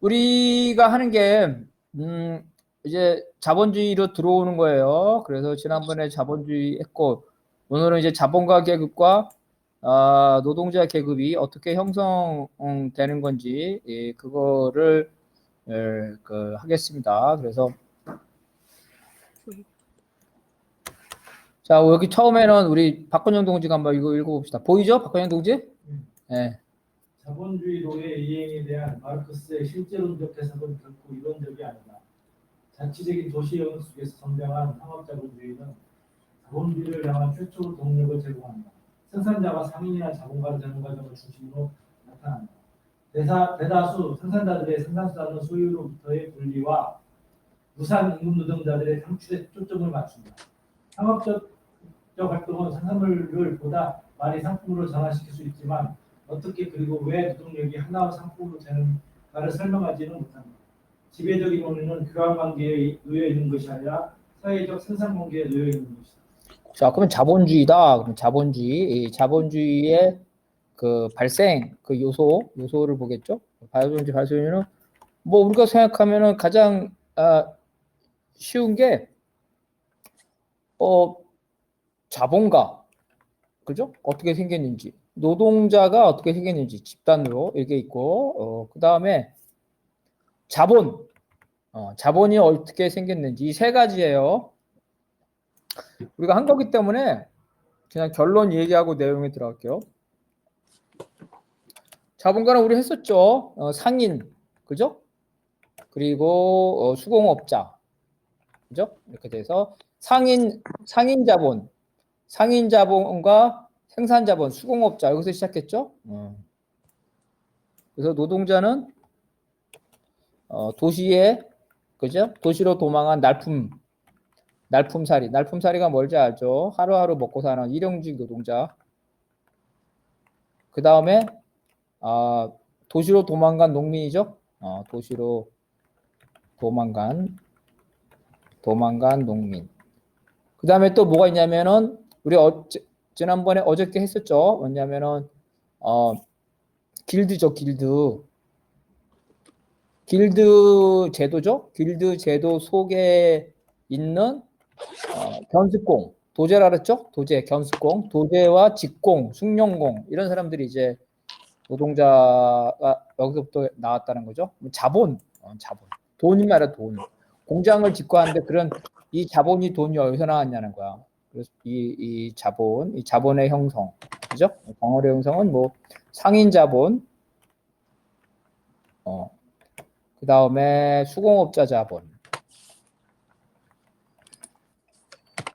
우리가 하는 게, 음, 이제 자본주의로 들어오는 거예요. 그래서 지난번에 자본주의 했고, 오늘은 이제 자본가 계급과 아, 노동자 계급이 어떻게 형성되는 건지, 예, 그거를 예, 그, 하겠습니다. 그래서 자, 여기 처음에는 우리 박건영 동지가 한번 이거 읽어봅시다. 보이죠? 박건영 동지? 예. 자본주의 노예 이행에 대한 마르크스의 실제론적 해석은 결코 이론적이 아니다. 자치적인 도시 영역 속에서 성장한 상업자본주의는 자본주의를 향한 최초의 동력을 제공한다. 생산자가 상인이나 자본가를 과정을 중심으로 나타난다. 대사, 대다수 생산자들의 생산수단은 소유로부터의 분리와 무상 임금 노동자들의 창출에 초점을 맞춘다. 상업적 적 활동은 생산물을 보다 많이 상품으로 전환시킬 수 있지만 어떻게 그리고 왜 노동력이 하나의 상품으로 되는가를 설명하지는 못한다. 지배적인 원인은 교환 관계에 놓여 있는 것이 아니라 사회적 생산 관계에 놓여 있는 것이다. 자, 그러면 자본주의다. 그럼 자본주의, 이 자본주의의 그 발생, 그 요소, 요소를 보겠죠? 자본주의 발생은 뭐 우리가 생각하면은 가장 아, 쉬운 게 어, 자본가, 그죠? 어떻게 생겼는지, 노동자가 어떻게 생겼는지 집단으로 이렇게 있고, 어, 그 다음에 자본, 어, 자본이 어떻게 생겼는지 이 세 가지예요. 우리가 한 거기 때문에 그냥 결론 얘기하고 내용에 들어갈게요. 자본가는 우리 했었죠. 어, 상인, 그죠? 그리고 어, 수공업자, 그죠? 이렇게 돼서 상인 상인 자본, 상인 자본과 생산 자본, 수공업자 여기서 시작했죠. 어. 그래서 노동자는 어, 도시에 그죠? 도시로 도망한 날품 날품살이, 날품살이가 뭘지 알죠? 하루하루 먹고 사는 일용직 노동자. 그 다음에 아, 도시로 도망간 농민이죠. 어, 도시로 도망간 도망간 농민. 그 다음에 또 뭐가 있냐면은 우리 어, 지난번에 어저께 했었죠. 뭐냐면은 어, 길드죠, 길드. 길드 제도죠. 길드 제도 속에 있는 어, 견습공, 도제라 그랬죠? 도제, 견습공, 도제와 직공, 숙련공 이런 사람들이 이제 노동자가 여기서부터 나왔다는 거죠. 자본, 어, 자본, 돈이 말이야 돈. 공장을 짓고 하는데 그런 이 자본이 돈이 어디서 나왔냐는 거야. 이, 이 자본, 이 자본의 형성, 그죠? 광어의 형성은 뭐 상인 자본, 어, 그 다음에 수공업자 자본,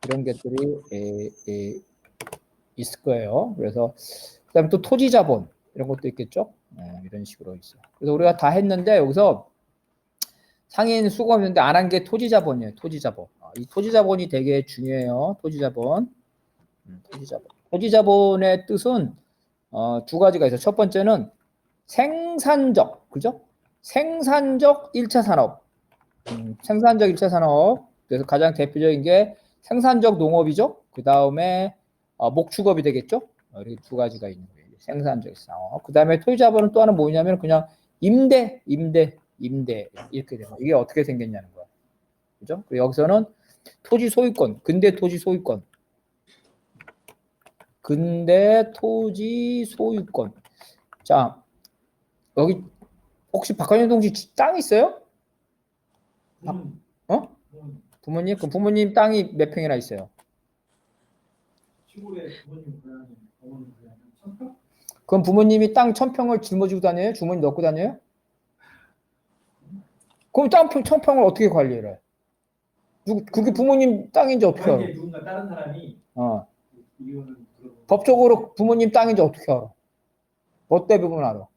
이런 것들이 에, 에, 있을 거예요. 그래서 그다음에 또 토지 자본 이런 것도 있겠죠. 네, 이런 식으로 있어요. 그래서 우리가 다 했는데 여기서 상인 수고했는데 안 한 게 토지 자본이에요. 토지 자본. 어, 이 토지 자본이 되게 중요해요. 토지 자본. 음, 토지 자본. 토지 자본의 뜻은 어, 두 가지가 있어요. 첫 번째는 생산적, 그죠? 생산적 1차 산업. 음, 생산적 1차 산업. 그래서 가장 대표적인 게 생산적 농업이죠. 그 다음에 어, 목축업이 되겠죠. 어, 이렇게 두 가지가 있는 거예요. 생산적 산업. 그 다음에 토지 자본은 또 하나 뭐냐면 그냥 임대, 임대, 임대 이렇게 되는 이게 어떻게 생겼냐는 거야. 그죠? 그리고 여기서는 토지 소유권, 근대 토지 소유권. 근대 토지 소유권. 자, 여기 혹시 박한현 동지 땅 있어요? 음, 어? 음, 부모님? 그럼 부모님 땅이 몇 평이나 있어요? 시골에 부모님 고향이 어머니 고향이 천평? 그럼 부모님이 땅 천평을 짊어지고 다녀요? 주머니 넣고 다녀요? 그럼 땅 평, 천평을 어떻게 관리를 해? 누구, 그게 부모님 땅인지 어떻게 알아? 만약에 누군가 다른 사람이 어. 그런 법적으로 부모님 땅인지 어떻게 알아? 뭐 때문에 알아?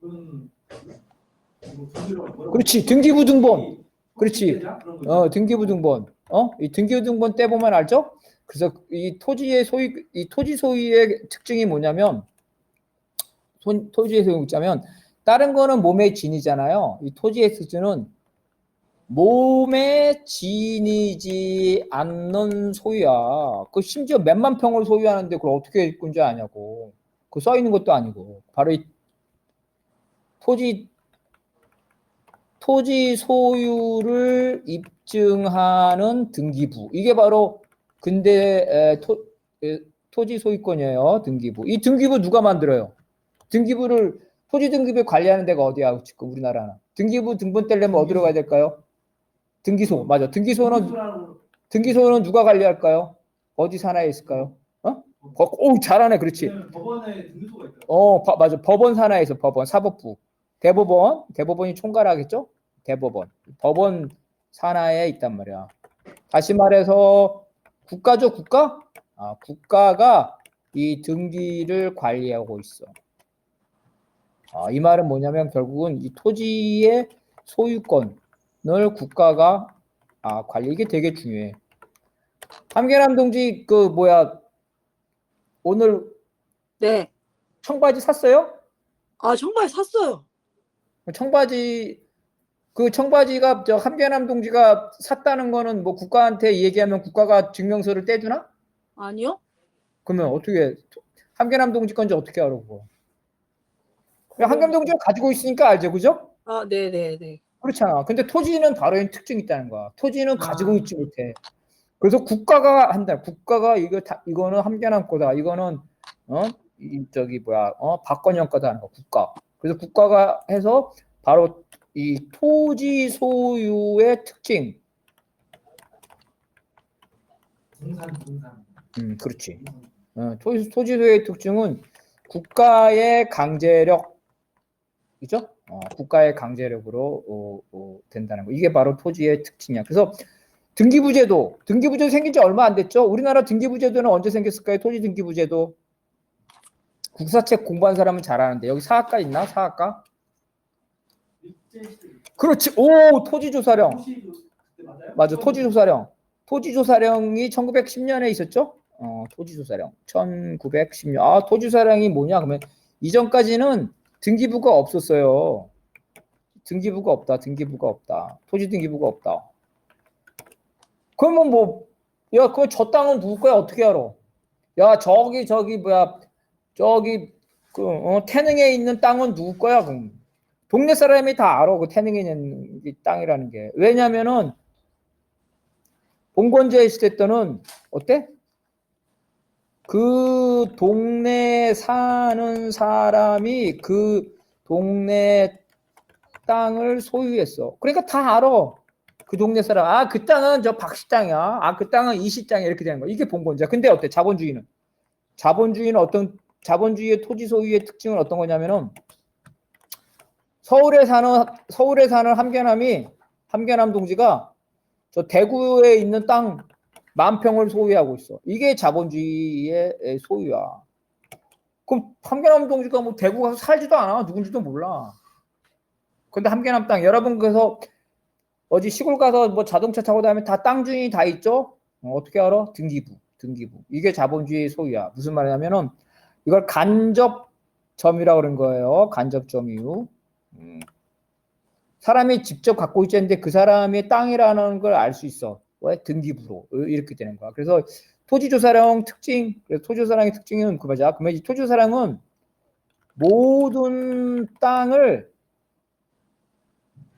뭐 뭐라고 그렇지, 등기부등본. 그렇지. 그런. 어, 등기부등본. 어? 이 등기부등본 때 보면 알죠? 그래서 이 토지의 소유, 이 토지 소유의 특징이 뭐냐면, 손- 토지의 소유 있자면, 다른 거는 몸의 진이잖아요. 이 특징은 몸에 지니지 않는 소유야. 그 심지어 몇만 평을 소유하는데 그걸 어떻게 kun지 아냐고. 그 써 있는 것도 아니고. 바로 이 토지 토지 소유를 입증하는 등기부. 이게 바로 근대 에, 토, 에, 토지 소유권이에요. 등기부. 이 등기부 누가 만들어요? 등기부를 토지 등기부 관리하는 데가 어디야? 지금 우리나라는. 등기부 등본 떼려면 어디로 가야 될까요? 등기소. 맞아. 등기소는 등기소는 누가 관리할까요? 어디 산하에 있을까요? 어? 거- 오, 잘하네. 그렇지. 왜냐면 법원에 등수가 있다. 어, 바- 맞아. 법원 산하에서 법원, 사법부. 대법원, 대법원이 총괄하겠죠? 대법원. 법원 산하에 있단 말이야. 다시 말해서 국가죠, 국가? 아, 국가가 이 등기를 관리하고 있어. 아, 이 말은 뭐냐면 결국은 이 토지의 소유권을 국가가 아, 관리 이게 되게 중요해. 함계남 동지 그 뭐야 오늘 네. 청바지 샀어요? 아, 정말 샀어요. 청바지 그 청바지가 저 함계남 동지가 샀다는 거는 뭐 국가한테 얘기하면 국가가 증명서를 떼주나? 아니요? 그러면 어떻게 함계남 동지 건지 어떻게 알아 그거? 그냥 함계남 동지가 가지고 있으니까 알죠, 그죠? 아, 네, 네, 네. 그렇잖아. 근데 토지는 바로 이 특징이 있다는 거야. 토지는 아. 가지고 있지 못해. 그래서 국가가 한다. 국가가 이거 다 이거는 함계남 거다. 이거는 어 이 저기 뭐야 어 박건영 거다 하는 거 국가. 그래서 국가가 해서 바로 이 토지 소유의 특징. 등산 등산. 음 그렇지. 어, 토지 토지 소유의 특징은 국가의 강제력 이죠? 어, 국가의 강제력으로 어, 어, 된다는 거. 이게 바로 토지의 특징이야. 그래서 등기부제도, 등기부제도 생긴 지 얼마 안 됐죠? 우리나라 등기부제도는 언제 생겼을까요? 토지 등기부제도. 국사책 공부한 사람은 잘 아는데 여기 사학과 있나? 사학과? 그렇지. 오, 토지조사령. 맞아. 토지조사령. 토지조사령이 1910년에 있었죠? 어, 토지조사령. 1910년. 아, 토지조사령이 뭐냐? 그러면 이전까지는 등기부가 없었어요. 등기부가 없다. 등기부가 없다. 토지 등기부가 없다. 그러면 뭐, 야, 그저 땅은 누구 거야? 어떻게 알아? 야, 저기 저기 뭐야? 저기 그 어, 태능에 있는 땅은 누구 거야? 그럼 동네 사람이 다 알아. 그 태능에 있는 이 땅이라는 게. 왜냐면은 봉건제 때 때는 어때? 그 동네 사는 사람이 그 동네 땅을 소유했어. 그러니까 다 알아. 그 동네 사람. 아, 그 땅은 저 박씨 땅이야. 아, 그 땅은 이씨 땅이야. 이렇게 되는 거야. 이게 봉건제야. 근데 어때? 자본주의는. 자본주의는 어떤 자본주의의 토지 소유의 특징은 어떤 거냐면은 서울에 사는 서울에 사는 함계남이 함계남 동지가 저 대구에 있는 땅 만 평을 소유하고 있어. 이게 자본주의의 소유야. 그럼 함계남 동지가 뭐 대구 가서 살지도 않아. 누군지도 몰라. 근데 함계남 땅 여러분 그래서 어디 시골 가서 뭐 자동차 타고 다니면 다 땅 주인이 다 있죠. 어, 어떻게 알아? 등기부, 등기부. 이게 자본주의의 소유야. 무슨 말이냐면은 이걸 간접점이라고 그런 거예요. 간접점이유. 음. 사람이 직접 갖고 있지 않는데 그 사람의 땅이라는 걸 알 수 있어. 왜 등기부로 이렇게 되는 거야. 그래서 토지조사령 특징, 그래서 토지조사령의 특징은 그 맞아. 그러면 이 토지조사령은 모든 땅을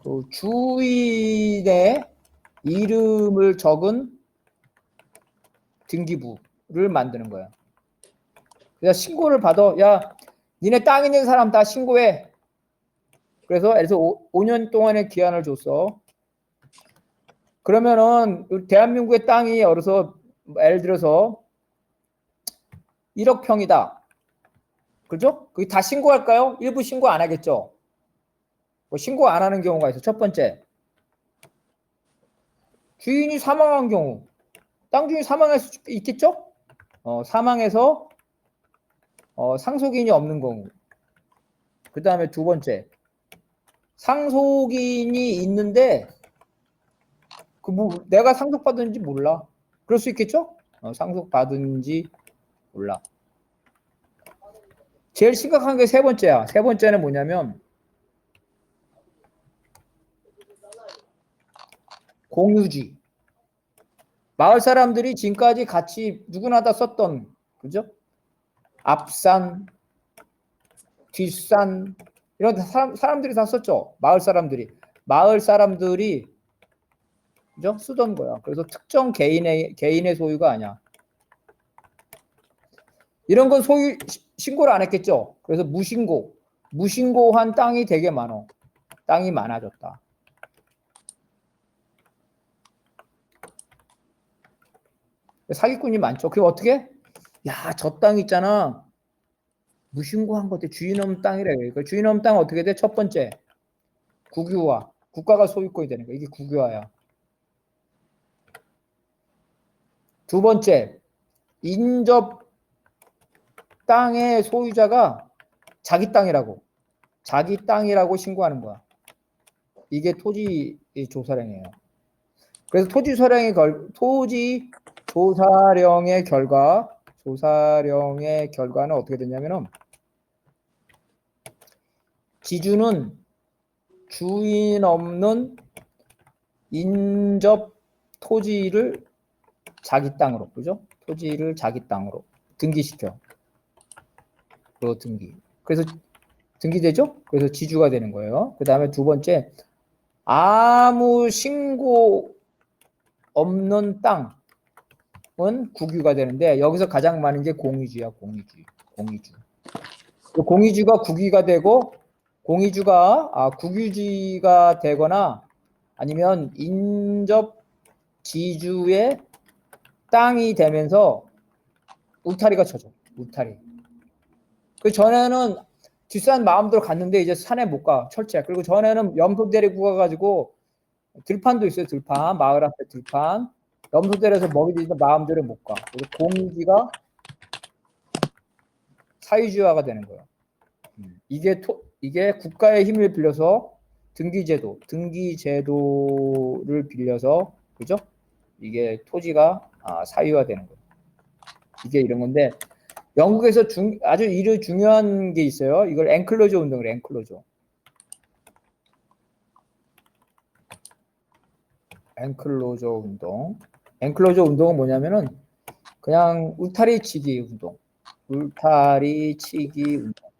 그 주인의 이름을 적은 등기부를 만드는 거야. 그래서 신고를 받아. 야, 니네 땅 있는 사람 다 신고해. 그래서 그래서 5, 년 동안의 기한을 줬어. 그러면은 대한민국의 땅이 어려서 예를 들어서 1억 평이다. 그죠? 그게 다 신고할까요? 일부 신고 안 하겠죠. 뭐 신고 안 하는 경우가 있어. 첫 번째. 주인이 사망한 경우. 땅 주인이 사망할 수 있겠죠? 어, 사망해서 어, 상속인이 없는 경우. 그 다음에 두 번째. 상속인이 있는데 그 뭐 내가 상속받은지 몰라. 그럴 수 있겠죠? 어, 상속받은지 몰라. 제일 심각한 게 세 번째야. 세 번째는 뭐냐면 공유지. 마을 사람들이 지금까지 같이 누구나 다 썼던 그죠? 앞산, 뒷산 이런 사람, 사람들이 다 썼죠. 마을 사람들이. 마을 사람들이 그죠? 쓰던 거야. 그래서 특정 개인의 개인의 소유가 아니야. 이런 건 소유 시- 신고를 안 했겠죠. 그래서 무신고, 무신고한 땅이 되게 많어. 땅이 많아졌다. 사기꾼이 많죠. 그럼 어떻게? 야, 저 땅 있잖아. 무신고한 것들 주인 없는 땅이래. 그 주인 없는 땅 어떻게 돼? 첫 번째 국유화. 국가가 소유권이 되는 거야. 이게 국유화야. 두 번째 인접 땅의 소유자가 자기 땅이라고 자기 땅이라고 신고하는 거야. 이게 토지 조사령이에요. 그래서 토지 조사령의 결 토지 조사령의 결과 조사령의 결과는 어떻게 되냐면은 지주는 주인 없는 인접 토지를 자기 땅으로 그죠? 토지를 자기 땅으로 등기시켜. 그 등기. 그래서 등기되죠? 그래서 지주가 되는 거예요. 그 다음에 두 번째 아무 신고 없는 땅은 국유가 되는데 여기서 가장 많은 게 공유주야 공유주 공유주 그 공유주가 국유가 되고 공유주가 아, 국유지가 되거나 아니면 인접 지주의 땅이 되면서 울타리가 쳐져 울타리. 그 전에는 뒷산 마음대로 갔는데 이제 산에 못 가 철제 그리고 전에는 염소 데리고 가가지고 들판도 있어요 들판. 마을 앞에 들판. 염소 데려서 먹이 주는데 마음대로 못 가. 그래서 공유지가 사유지화가 되는 거예요. 음, 이게 토, 이게 국가의 힘을 빌려서 등기제도 등기제도를 빌려서 그죠? 이게 토지가 아, 사유화되는 거예요 이게 이런 건데 영국에서 중, 아주 이르 중요한 게 있어요. 이걸 앵클로저 운동을 앵클로저. 앵클로저 운동. 앵클로저 운동은 뭐냐면은 그냥 울타리 치기 운동. 울타리 치기 운동.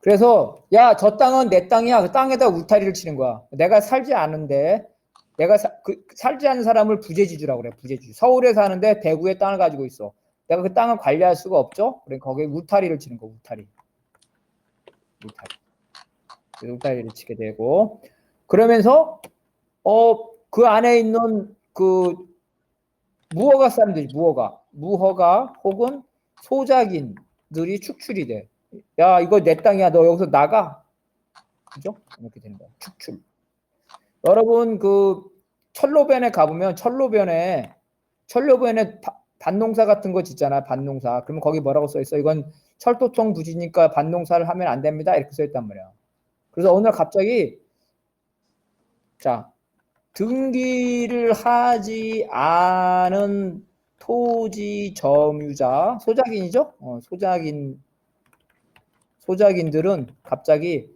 그래서 야, 저 땅은 내 땅이야. 그 땅에다 울타리를 치는 거야. 내가 살지 않은데 내가 사- 그, 살지 않는 사람을 부재지주라고 그래. 부재지주. 서울에 사는데 대구에 땅을 가지고 있어. 내가 그 땅을 관리할 수가 없죠. 그래 거기에 울타리를 치는 거. 울타리. 울타리. 울타리를 치게 되고 그러면서 어 그 안에 있는 그 무허가 사람들이 무허가 무허가 혹은 소작인들이 축출이 돼. 야 이거 내 땅이야. 너 여기서 나가. 그죠? 이렇게 되는 거야. 축출. 여러분 그 철로변에 가보면 철로변에 철로변에 바- 밭농사 같은 거 짓잖아 밭농사. 그러면 거기 뭐라고 써 있어? 이건 철도청 부지니까 밭농사를 하면 안 됩니다. 이렇게 써 있단 말이야. 그래서 오늘 갑자기 자 등기를 하지 않은 토지 점유자 소작인이죠? 어, 소작인 소작인들은 갑자기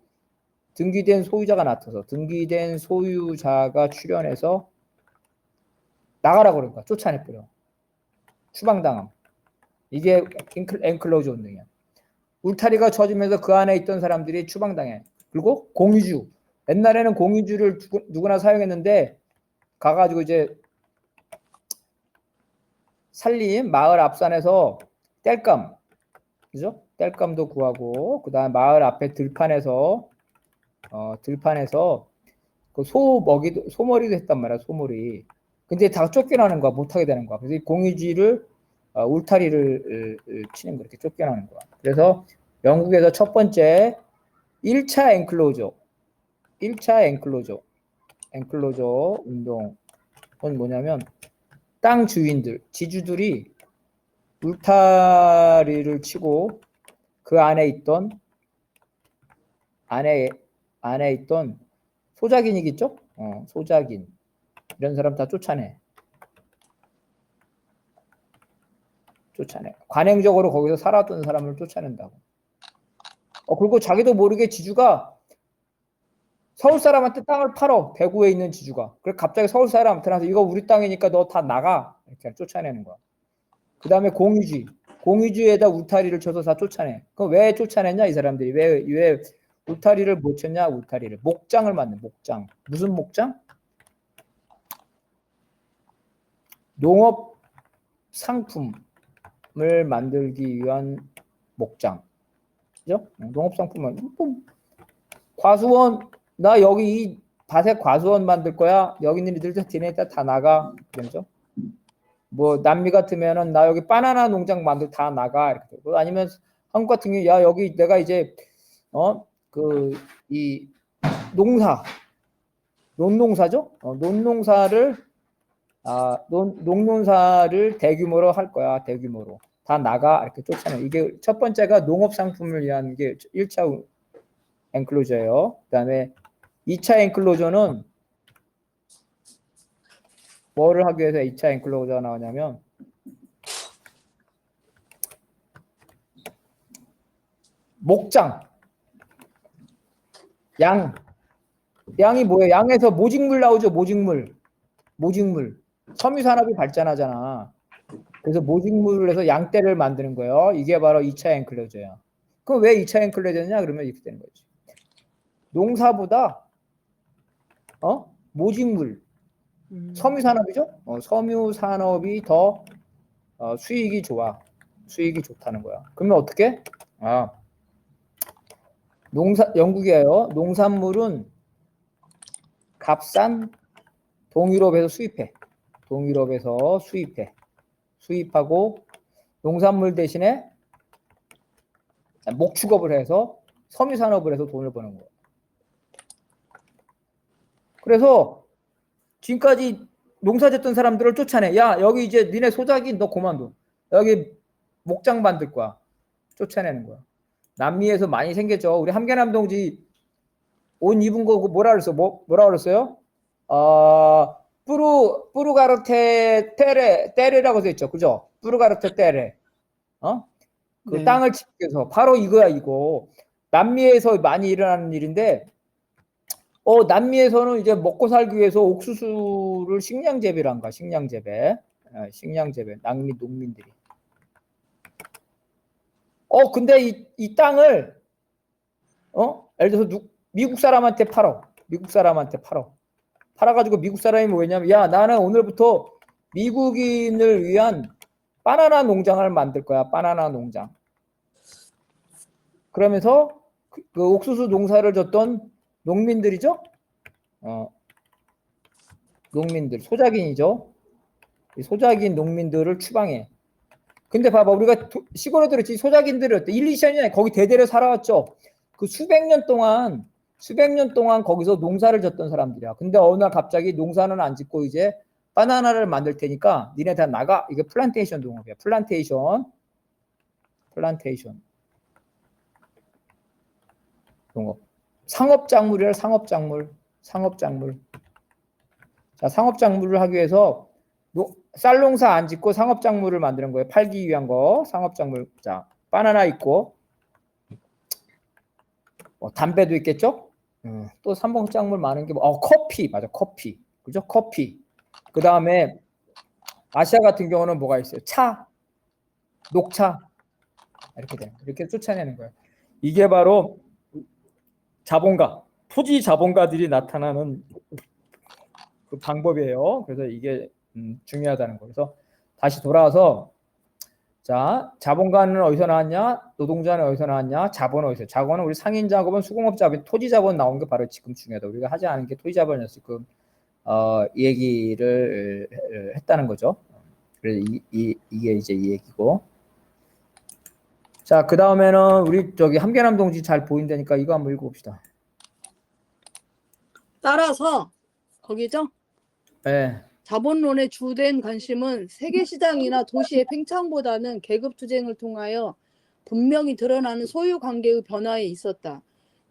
등기된 소유자가 나타서 등기된 소유자가 출연해서 나가라 그런 거야. 쫓아내 버려. 추방당함. 이게 앵클, 앵클로즈 운동이야. 울타리가 쳐지면서 그 안에 있던 사람들이 추방당해. 그리고 공유주. 옛날에는 공유주를 누구- 누구나 사용했는데 가가지고 이제 살림 마을 앞산에서 땔감 그죠? 땔감도 구하고 그다음 마을 앞에 들판에서 어, 들판에서 그 소 먹이도 소머리도 했단 말이야 소머리. 근데 다 쫓겨나는 거야 못하게 되는 거야. 그래서 이 공유지를 어, 울타리를 치는 거 이렇게 쫓겨나는 거야. 그래서 영국에서 첫 번째 1차 앵클로저 1차 앵클로저 앵클로저 운동은 뭐냐면 땅 주인들 지주들이 울타리를 치고 그 안에 있던 안에 안에 있던 소작인이겠죠? 어, 소작인 이런 사람 다 쫓아내. 쫓아내. 관행적으로 거기서 살았던 사람을 쫓아낸다고. 어, 그리고 자기도 모르게 지주가 서울 사람한테 땅을 팔어. 대구에 있는 지주가. 그래 갑자기 서울 사람한테 나서 이거 우리 땅이니까 너 다 나가. 이렇게 쫓아내는 거야. 그 다음에 공유지. 공유지에다 울타리를 쳐서 다 쫓아내. 그럼 왜 쫓아냈냐 이 사람들이 왜 왜 울타리를 못 쳤냐? 울타리를 목장을 만든 목장. 무슨 목장? 농업 상품을 만들기 위한 목장. 그죠? 농업 상품을 뭐, 과수원 나 여기 이 밭에 과수원 만들 거야. 여기 있는 이들 뒤에 다 나가. 그죠? 뭐 남미 같으면은 나 여기 바나나 농장 만들 다 나가 이렇게 되고 아니면 한국 같은 경우 야 여기 내가 이제 어 그 이 농사. 논농사죠? 어, 논농사를 아 논, 농농사를 대규모로 할 거야 대규모로. 다 나가 이렇게 쫓아내. 이게 첫 번째가 농업 상품을 위한 게 1차 엔클로저예요. 그다음에 2차 엔클로저는 뭐를 하기 위해서 2차 엔클로저가 나오냐면 목장 양 양이 뭐예요? 양에서 모직물 나오죠 모직물 모직물 섬유 산업이 발전하잖아 그래서 모직물을 해서 양떼를 만드는 거예요 이게 바로 2차 엔클로저야 그럼 왜 2차 엔클로저냐 그러면 이렇게 되는 거지 농사보다 어 모직물 음. 섬유 산업이죠. 어, 섬유 산업이 더 어, 수익이 좋아. 수익이 좋다는 거야. 그러면 어떻게? 아, 농사 영국이에요. 농산물은 값싼 동유럽에서 수입해. 동유럽에서 수입해. 수입하고 농산물 대신에 목축업을 해서 섬유 산업을 해서 돈을 버는 거야. 그래서 지금까지 농사 짓던 사람들을 쫓아내. 야, 여기 이제 니네 소작이 너 그만둬. 여기 목장 만들 거야. 쫓아내는 거야. 남미에서 많이 생겼죠. 우리 함계남 동지 옷 입은 거 그거 뭐라 그랬어? 뭐, 뭐라 그랬어요? 어, 뿌루, 뿌루가르테 테레, 테레라고 써 있죠. 그죠? 뿌루가르테 테레. 어? 그 네. 땅을 위해서. 바로 이거야, 이거. 남미에서 많이 일어나는 일인데, 어, 남미에서는 이제 먹고 살기 위해서 옥수수를 식량 재배란가, 식량 재배. 어, 식량 재배. 남미 농민들이. 어, 근데 이, 이 땅을, 어? 예를 들어서 누, 미국 사람한테 팔어. 미국 사람한테 팔어. 팔아가지고 미국 사람이 뭐냐면, 야, 나는 오늘부터 미국인을 위한 바나나 농장을 만들 거야. 바나나 농장. 그러면서 그, 그 옥수수 농사를 졌던 농민들이죠. 어, 농민들, 소작인이죠. 이 소작인 농민들을 추방해. 근데 봐봐, 우리가 도- 시골에 들었지 소작인들이 어때? 1, 2년에 거기 대대로 살아왔죠. 그 수백 년 동안 수백 년 동안 거기서 농사를 졌던 사람들이야. 근데 어느 날 갑자기 농사는 안 짓고 이제 바나나를 만들 테니까 니네 다 나가. 이게 플란테이션 농업이야. 플란테이션. 플란테이션. 농업. 상업 작물이라 상업 작물. 상업 작물. 자, 상업 작물을 하기 위해서 노- 쌀농사 안 짓고 상업작물을 만드는 거예요. 팔기 위한 거. 상업작물. 자, 바나나 있고 뭐 담배도 있겠죠? 음, 또 삼봉작물 많은 게 뭐, 어, 커피. 맞아. 커피. 그죠? 커피. 그 다음에 아시아 같은 경우는 뭐가 있어요? 차, 녹차 이렇게 돼. 이렇게 쫓아내는 거예요. 이게 바로 자본가, 토지 자본가들이 나타나는 그 방법이에요. 그래서 이게 음, 중요하다는 거예요. 그래서 다시 돌아와서 자 자본가는 어디서 나왔냐? 노동자는 어디서 나왔냐? 자본은 어디서? 자본은 우리 상인 작업은 수공업 자본, 토지 자본 나온 게 바로 지금 중요하다. 우리가 하지 않은 게 토지 자본이었을 그 어, 이 얘기를 에, 했다는 거죠. 그래서 이, 이, 이게 이제 이 얘기고. 자, 그 다음에는 우리 저기 함계남 동지 잘 보인다니까 이거 한번 읽어봅시다. 따라서 거기죠. 예. 자본론의 주된 관심은 세계 시장이나 도시의 팽창보다는 계급 투쟁을 통하여 분명히 드러나는 소유 관계의 변화에 있었다.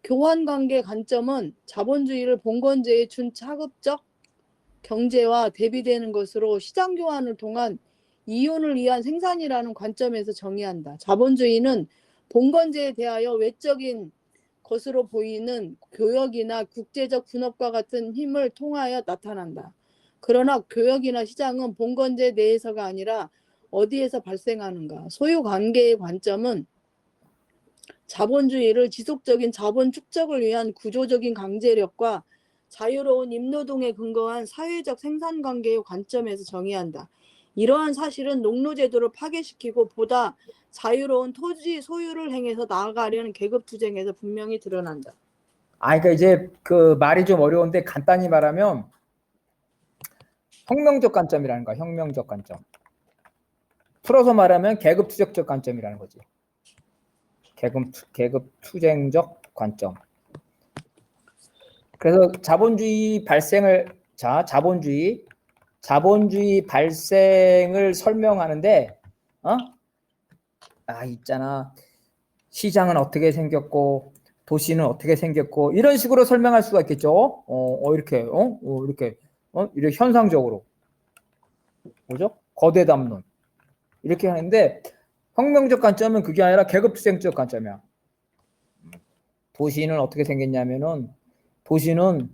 교환 관계 관점은 자본주의를 봉건제에 준 차급적 경제와 대비되는 것으로 시장 교환을 통한 이윤을 위한 생산이라는 관점에서 정의한다. 자본주의는 봉건제에 대하여 외적인 것으로 보이는 교역이나 국제적 분업과 같은 힘을 통하여 나타난다. 그러나 교역이나 시장은 봉건제 내에서가 아니라 어디에서 발생하는가. 소유 관계의 관점은 자본주의를 지속적인 자본 축적을 위한 구조적인 강제력과 자유로운 임노동에 근거한 사회적 생산 관계의 관점에서 정의한다. 이러한 사실은 농노제도를 파괴시키고 보다 자유로운 토지 소유를 행해서 나아가려는 계급 투쟁에서 분명히 드러난다. 아, 그러니까 이제 그 말이 좀 어려운데 간단히 말하면 혁명적 관점이라는 거야. 혁명적 관점. 풀어서 말하면 계급 투쟁적 관점이라는 거지. 계급 투- 계급 투쟁적 관점. 그래서 자본주의 발생을 자 자본주의 자본주의 발생을 설명하는데 어? 아 있잖아 시장은 어떻게 생겼고 도시는 어떻게 생겼고 이런 식으로 설명할 수가 있겠죠. 어, 어, 이렇게 어? 어, 이렇게 어? 이렇게 현상적으로 뭐죠? 거대 담론 이렇게 하는데 혁명적 관점은 그게 아니라 계급투쟁적 관점이야. 도시는 어떻게 생겼냐면은 도시는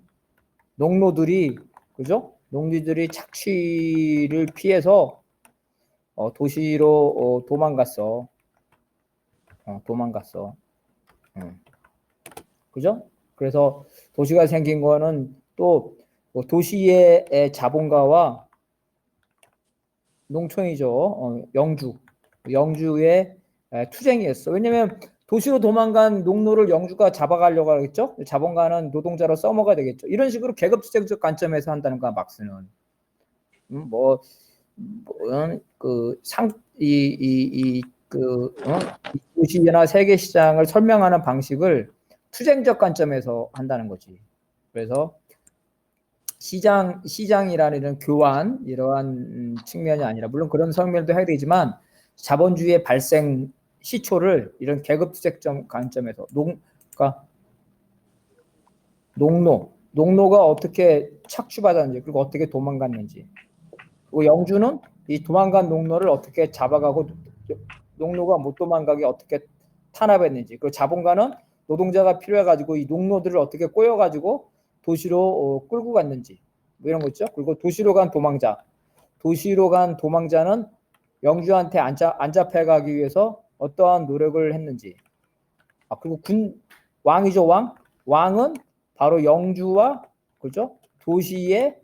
농노들이 그죠? 농지들이 착취를 피해서 어, 도시로 어, 도망갔어. 어, 도망갔어. 음. 그죠? 그래서 도시가 생긴 거는 또뭐 도시의 에, 자본가와 농촌이죠. 어, 영주. 영주의 에, 투쟁이었어. 왜냐면 도시로 도망간 농노를 영주가 잡아가려고 하겠죠. 자본가는 노동자로 써먹어야 되겠죠. 이런 식으로 계급투쟁적 관점에서 한다는 거야 막스는. 음, 뭐, 뭐, 그, 상, 이, 이, 이, 그, 어? 이 도시나 세계 시장을 설명하는 방식을 투쟁적 관점에서 한다는 거지. 그래서 시장, 시장이라는 이런 교환, 이러한 음, 측면이 아니라, 물론 그런 설명도 해야 되지만, 자본주의의 발생 시초를 이런 계급투쟁적 관점에서, 농, 그러니까 농노, 농노가 어떻게 착취받았는지, 그리고 어떻게 도망갔는지, 그리고 영주는 이 도망간 농노를 어떻게 잡아가고 농노가 못 도망가게 어떻게 탄압했는지. 그 자본가는 노동자가 필요해가지고 이 농노들을 어떻게 꼬여가지고 도시로 어, 끌고 갔는지 뭐 이런 거 있죠. 그리고 도시로 간 도망자, 도시로 간 도망자는 영주한테 안, 잡, 안 잡혀가기 위해서 어떠한 노력을 했는지. 아 그리고 군 왕이죠 왕. 왕은 바로 영주와 그죠 도시의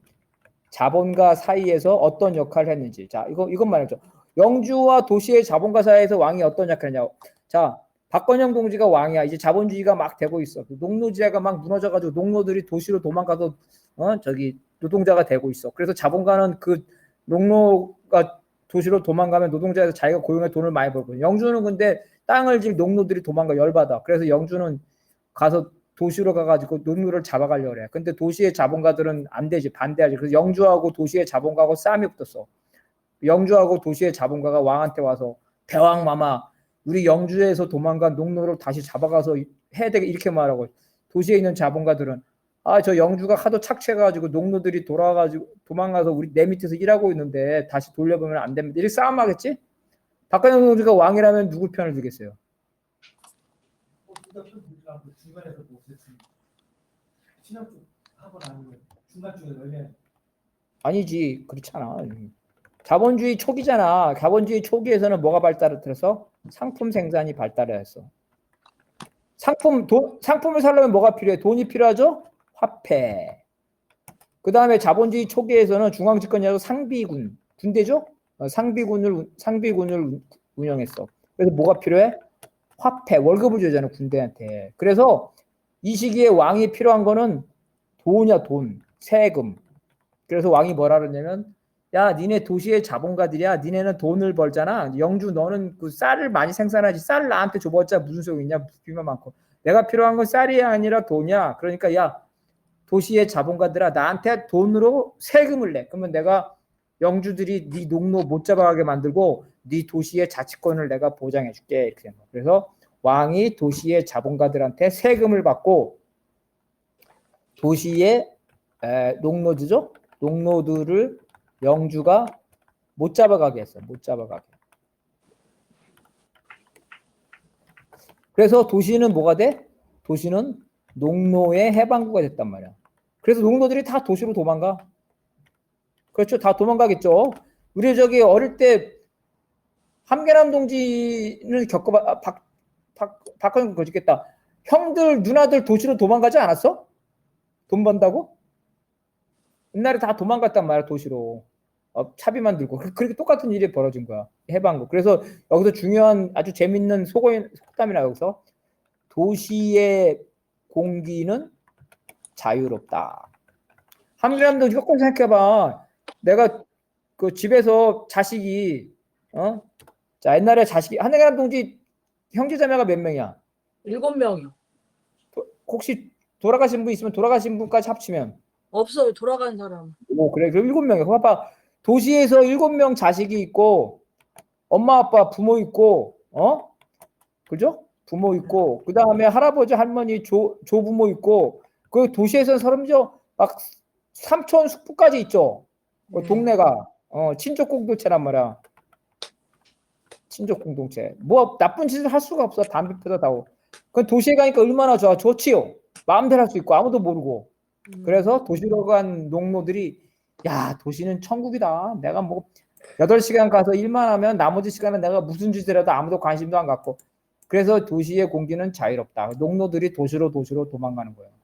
자본가 사이에서 어떤 역할을 했는지. 자, 이거 이것 말이죠. 영주와 도시의 자본가 사이에서 왕이 어떤 역할을 했냐. 자, 박건영 동지가 왕이야. 이제 자본주의가 막 되고 있어. 농노지대가 막 무너져가지고 농노들이 도시로 도망가서 어 저기 노동자가 되고 있어. 그래서 자본가는 그 농노가 도시로 도망가면 노동자에서 자기가 고용해 돈을 많이 벌거든. 영주는 근데 땅을 질 농노들이 도망가 열받아. 그래서 영주는 가서 도시로 가가지고 농노를 잡아가려고 그래. 근데 도시의 자본가들은 안 되지. 반대하지. 그래서 영주하고 도시의 자본가하고 싸움이 붙었어. 영주하고 도시의 자본가가 왕한테 와서 대왕 마마 우리 영주에서 도망간 농노를 다시 잡아가서 해야 되게 이렇게 말하고 도시에 있는 자본가들은 아 저 영주가 하도 착취해가지고 농노들이 돌아가지고 도망가서 우리 내 밑에서 일하고 있는데 다시 돌려보면 안 됩니다. 이렇게 싸움하겠지? 박근혜 동지가 왕이라면 누구 편을 들겠어요? 어, 그 중간에서 뭐 아니지 그렇잖아. 자본주의 초기잖아. 자본주의 초기에서는 뭐가 발달했어? 상품 생산이 발달했어. 상품 돈 상품을 사려면 뭐가 필요해? 돈이 필요하죠? 화폐. 그 다음에 자본주의 초기에서는 중앙집권이라서 상비군 군대죠? 어, 상비군을 운- 상비군을 운- 운영했어. 그래서 뭐가 필요해? 화폐 월급을 주잖아 군대한테. 그래서 이 시기에 왕이 필요한 거는 돈이야 돈 세금. 그래서 왕이 뭐라 그러냐면 야 니네 도시의 자본가들이야. 니네는 돈을 벌잖아. 영주 너는 그 쌀을 많이 생산하지. 쌀을 나한테 줘봤자 무슨 소용 있냐? 비만 많고. 내가 필요한 건 쌀이 아니라 돈이야. 그러니까 야 도시의 자본가들아 나한테 돈으로 세금을 내. 그러면 내가 영주들이 네 농노 못 잡아가게 만들고 네 도시의 자치권을 내가 보장해 줄게. 이렇게. 그래서 왕이 도시의 자본가들한테 세금을 받고 도시의 에, 농노들죠? 농노들을 영주가 못 잡아가게 했어. 못 잡아가게. 그래서 도시는 뭐가 돼? 도시는 농노의 해방구가 됐단 말이야. 그래서 농노들이 다 도시로 도망가. 그렇죠. 다 도망가겠죠. 우리 저기 어릴 때 함계남 동지는 겪어봐 아, 박다 다크는 거짓겠다. 형들 누나들 도시로 도망가지 않았어? 돈 번다고? 옛날에 다 도망갔단 말이야 도시로. 어, 차비만 들고 그- 그렇게 똑같은 일이 벌어진 거야 해방구. 그래서 여기서 중요한 아주 재밌는 속어인 속담이나 여기서 도시의 공기는 자유롭다. 한민람도 조금 생각해봐. 내가 그 집에서 자식이 어? 자 옛날에 자식이 한혜람 동지 형제자매가 몇 명이야? 일곱 명이요. 혹시 돌아가신 분 있으면 돌아가신 분까지 합치면 없어요. 돌아간 사람. 오 그래 그럼 일곱 명이야. 그럼 봐봐 도시에서 일곱 명 자식이 있고 엄마 아빠 부모 있고 어 그죠? 부모 있고 그 다음에 할아버지 할머니 조 조부모 있고 그 도시에서는 서름저 막 삼촌 숙부까지 있죠. 그 네. 동네가 어 친족 공동체란 말이야. 친족 공동체. 뭐 나쁜 짓을 할 수가 없어. 담배 피다 다고. 그 도시에 가니까 얼마나 좋아. 좋지요. 마음대로 할 수 있고 아무도 모르고. 음. 그래서 도시로 간 농노들이 야 도시는 천국이다. 내가 뭐 8시간 가서 일만 하면 나머지 시간은 내가 무슨 짓을 해도 아무도 관심도 안 갖고 그래서 도시의 공기는 자유롭다. 농노들이 도시로 도시로 도망가는 거예요.